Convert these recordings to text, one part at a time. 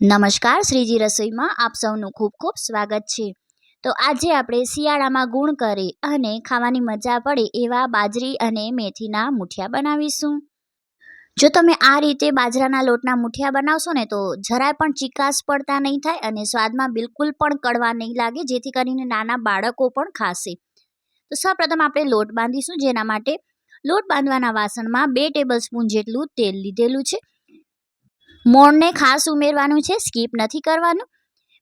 નમસ્કાર, શ્રીજી રસોઈમાં આપ સૌનું ખૂબ ખૂબ સ્વાગત છે. તો આજે આપણે શિયાળામાં ગુણ કરે અને ખાવાની મજા પડે એવા બાજરી અને મેથીના મુઠિયા બનાવીશું. જો તમે આ રીતે બાજરાના લોટના મુઠિયા બનાવશો ને તો જરાય પણ ચીકાશ પડતા નહીં થાય અને સ્વાદમાં બિલકુલ પણ કડવા નહીં લાગે, જેથી કરીને નાના બાળકો પણ ખાશે. તો સૌપ્રથમ આપણે લોટ બાંધીશું, જેના માટે લોટ બાંધવાના વાસણમાં બે ટેબલ સ્પૂન જેટલું તેલ લીધેલું છે. મોણને ખાસ ઉમેરવાનું છે, સ્કીપ નથી કરવાનું.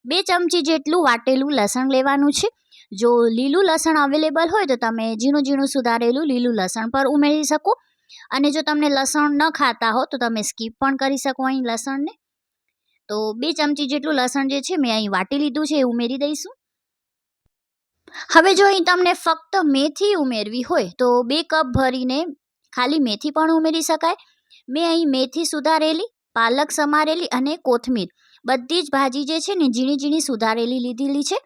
બે ચમચી જેટલું વાટેલું લસણ લેવાનું છે. જો લીલું લસણ અવેલેબલ હોય તો તમે ઝીણું ઝીણું સુધારેલું લીલું લસણ પર ઉમેરી શકો. અને જો તમને લસણ ન ખાતા હો તો તમે સ્કીપ પણ કરી શકો અહીં લસણને. તો બે ચમચી જેટલું લસણ જે છે મેં અહીં વાટી લીધું છે, એ ઉમેરી દઈશું. હવે જો અહીં તમને ફક્ત મેથી ઉમેરવી હોય તો બે કપ ભરીને ખાલી મેથી પણ ઉમેરી શકાય. મેં અહીં મેથી સુધારેલી પાલક સમારેલી અને કોથમીર. બધી જ ભાજી જે છે ને, ઝીણી ઝીણી સુધારેલી લીધેલી છે.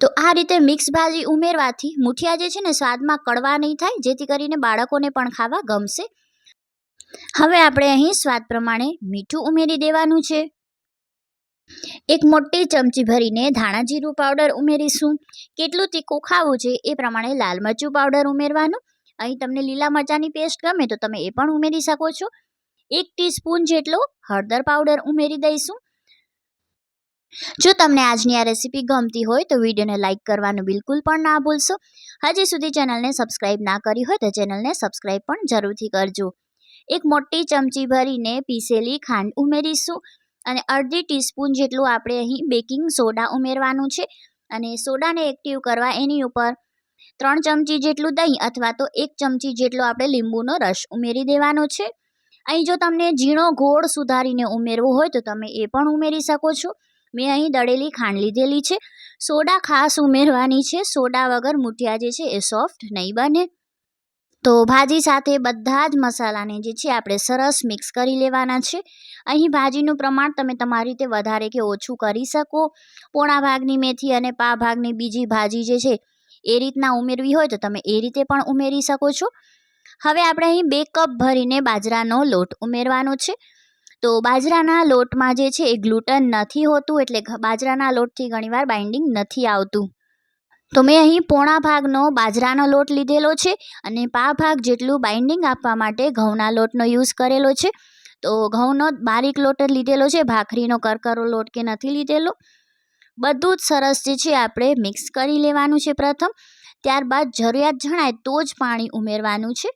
તો આ રીતે મિક્સ ભાજી ઉમેરવાથી મુઠિયા જે છે ને, સ્વાદમાં કડવા નહીં થાય, જેથી કરીને બાળકોને પણ ખાવા ગમશે. હવે આપણે અહીં સ્વાદ પ્રમાણે મીઠું ઉમેરી દેવાનું છે. એક મોટી ચમચી ભરીને ધાણા જીરું પાવડર ઉમેરીશું. કેટલું તીખું ખાવું છે એ પ્રમાણે લાલ મરચું પાવડર ઉમેરવાનું. અહીં તમને લીલા મરચાંની પેસ્ટ ગમે તો તમે એ પણ ઉમેરી શકો છો. એક ટીસ્પૂન જેટલો હળદર પાવડર ઉમેરી દઈશું. જો તમને આજની આ રેસીપી ગમતી હોય તો વિડીયોને લાઇક કરવાનું બિલકુલ પણ ના ભૂલશો. હજી સુધી ચેનલને સબસ્ક્રાઇબ ના કરી હોય તો ચેનલને સબસ્ક્રાઇબ પણ જરૂરથી કરજો. એક મોટી ચમચી ભરીને પીસેલી ખાંડ ઉમેરીશું અને અડધી ટીસ્પૂન જેટલું આપણે અહીં બેકિંગ સોડા ઉમેરવાનું છે અને સોડાને એક્ટિવ કરવા એની ઉપર ત્રણ ચમચી જેટલું દહીં અથવા તો એક ચમચી જેટલો આપણે લીંબુનો રસ ઉમેરી દેવાનો છે. અહીં જો તમને ઝીણો ગોળ સુધારીને ઉમેરવો હોય તો તમે એ પણ ઉમેરી શકો છો. મેં અહીં દળેલી ખાંડ લીધેલી છે. સોડા ખાસ ઉમેરવાની છે. સોડા વગર મૂઠિયા જે છે એ સોફ્ટ નહીં બને. તો ભાજી સાથે બધા જ મસાલાને જે છે આપણે સરસ મિક્સ કરી લેવાના છે. અહીં ભાજીનું પ્રમાણ તમે તમારી રીતે વધારે કે ઓછું કરી શકો. પોણા ભાગની મેથી અને પા ભાગની બીજી ભાજી જે છે એ રીતના ઉમેરવી હોય તો તમે એ રીતે પણ ઉમેરી શકો છો. હવે આપણે અહીં બે કપ ભરીને બાજરાનો લોટ ઉમેરવાનો છે. તો બાજરાના લોટમાં જે છે એ ગ્લુટન નથી હોતું એટલે બાજરાના લોટથી ઘણીવાર બાઇન્ડિંગ નથી આવતું. તો મેં અહીં પોણા ભાગનો બાજરાનો લોટ લીધેલો છે અને પા ભાગ જેટલું બાઇન્ડિંગ આપવા માટે ઘઉંના લોટનો યુઝ કરેલો છે. તો ઘઉંનો બારીક લોટ જ લીધેલો છે, ભાખરીનો કરકરો લોટ કે નથી લીધેલો. બધું જ સરસ જે છે આપણે મિક્સ કરી લેવાનું છે પ્રથમ. ત્યારબાદ જરૂરિયાત જણાય તો જ પાણી ઉમેરવાનું છે.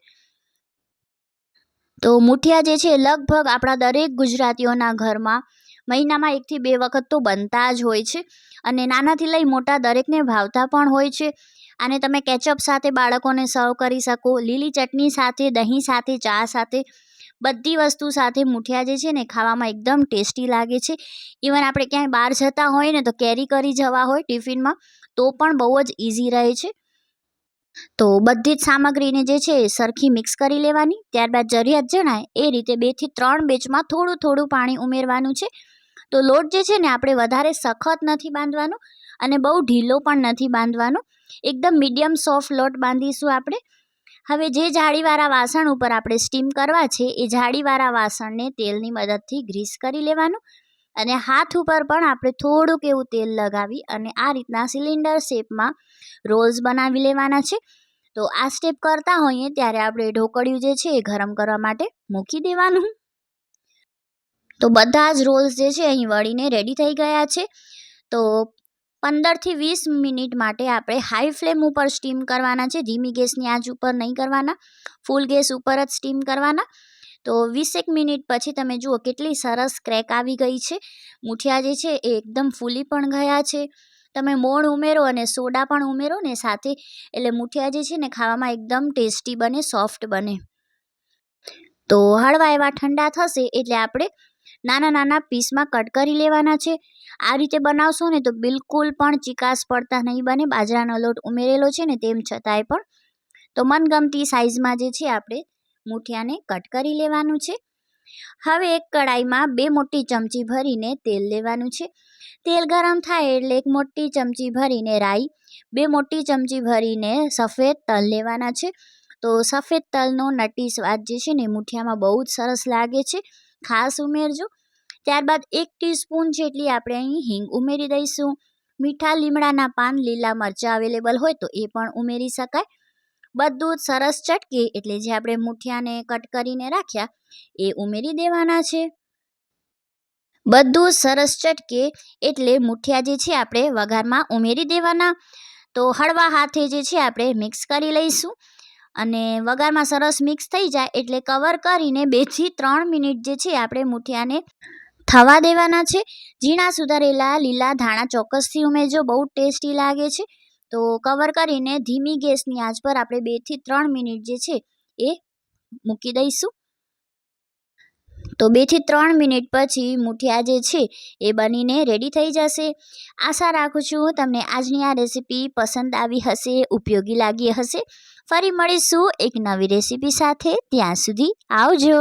તો મુઠિયા જે છે લગભગ આપણા દરેક ગુજરાતીઓના ઘરમાં મહિનામાં એકથી બે વખત તો બનતા જ હોય છે અને નાનાથી લઈ મોટા દરેકને ભાવતા પણ હોય છે. આને તમે કેચઅપ સાથે બાળકોને સર્વ કરી શકો, લીલી ચટણી સાથે, દહીં સાથે, ચા સાથે, બધી વસ્તુ સાથે મુઠિયા જે છે ને ખાવામાં એકદમ ટેસ્ટી લાગે છે. ઇવન આપણે ક્યાંય બહાર જતા હોય ને તો કેરી કરી જવા હોય ટિફિનમાં તો પણ બહુ જ ઇઝી રહે છે. તો બધી જ સામગ્રીને જે છે એ સરખી મિક્સ કરી લેવાની. ત્યારબાદ જરૂરિયાત જણાય એ રીતે બેથી ત્રણ બેચમાં થોડું થોડું પાણી ઉમેરવાનું છે. તો લોટ જે છે ને આપણે વધારે સખત નથી બાંધવાનો અને બહુ ઢીલો પણ નથી બાંધવાનો. એકદમ મીડિયમ સોફ્ટ લોટ બાંધીશું આપણે. હવે જે જાળીવાળા વાસણ ઉપર આપણે સ્ટીમ કરવા છે એ જાળીવાળા વાસણને તેલની મદદથી ગ્રીસ કરી લેવાનું. અને હાથ ઉપર પણ આપણે થોડુંક એવું તેલ લગાવી અને આ રીતના સિલિન્ડર શેપમાં રોલ્સ બનાવી લેવાના છે. તો આ સ્ટેપ કરતા હોઈએ ત્યારે આપણે ઢોકળિયું જે છે એ ગરમ કરવા માટે મૂકી દેવાનું. તો બધા જ રોલ્સ જે છે અહીં વળીને રેડી થઈ ગયા છે. તો પંદરથી વીસ મિનિટ માટે આપણે હાઈ ફ્લેમ ઉપર સ્ટીમ કરવાના છે. ધીમી ગેસની આંચ ઉપર નહીં કરવાના. ફૂલ ગેસ ઉપર જ સ્ટીમ કરવાના. તો વીસેક મિનિટ પછી તમે જુઓ કેટલી સરસ ક્રેક આવી ગઈ છે. મુઠિયા જે છે એ એકદમ ફૂલી પણ ગયા છે. તમે મોણ ઉમેરો અને સોડા પણ ઉમેરો ને સાથે, એટલે મુઠિયા જે છે ને ખાવામાં એકદમ ટેસ્ટી બને, સોફ્ટ બને. તો હળવા એવા ઠંડા થશે એટલે આપણે નાના નાના પીસમાં કટ કરી લેવાના છે. આ રીતે બનાવશો ને તો બિલકુલ પણ ચિકાસ પડતા નહીં બને. બાજરાનો લોટ ઉમેરેલો છે ને તેમ છતાંય પણ. તો મનગમતી સાઇઝમાં જે છે આપણે મૂઠિયાને કટ કરી લેવાનું છે. હવે એક કડાઈમાં બે મોટી ચમચી ભરીને તેલ લેવાનું છે. તેલ ગરમ થાય એટલે એક મોટી ચમચી ભરીને રાઈ, બે મોટી ચમચી ભરીને સફેદ તલ લેવાના છે. તો સફેદ તલનો નટી સ્વાદ જે છે ને મૂઠિયામાં બહુ જ સરસ લાગે છે. ખાસ ઉમેરજો. ત્યારબાદ એક ટીસ્પૂન જેટલી આપણે અહીં હિંગ ઉમેરી દઈશું. મીઠા લીમડાના પાન લીલા મરચાં અવેલેબલ હોય તો એ પણ ઉમેરી શકાય. બધું જ સરસ ચટકે એટલે જે આપણે મૂઠિયાને કટ કરીને રાખ્યા એ ઉમેરી દેવાના છે. બધું સરસ ચટકે એટલે મૂઠિયા જે છે આપણે વઘારમાં ઉમેરી દેવાના. તો હળવા હાથે જે છે આપણે મિક્સ કરી લઈશું અને વઘારમાં સરસ મિક્સ થઈ જાય એટલે કવર કરીને બેથી ત્રણ મિનિટ જે છે આપણે મૂઠિયાને થવા દેવાના છે. ઝીણા સુધારેલા લીલા ધાણા ચોક્કસથી ઉમેરજો, બહુ ટેસ્ટી લાગે છે. તો કવર કરીને ધીમી ગેસની આંચ પર આપણે બેથી ત્રણ મિનિટ જે છે એ મૂકી દઈશું. તો બેથી ત્રણ મિનિટ પછી મૂઠિયા જે છે એ બનીને રેડી થઈ જશે. આશા રાખું છું તમને આજની આ રેસીપી પસંદ આવી હશે, ઉપયોગી લાગી હશે. ફરી મળીશું એક નવી રેસીપી સાથે. ત્યાં સુધી આવજો.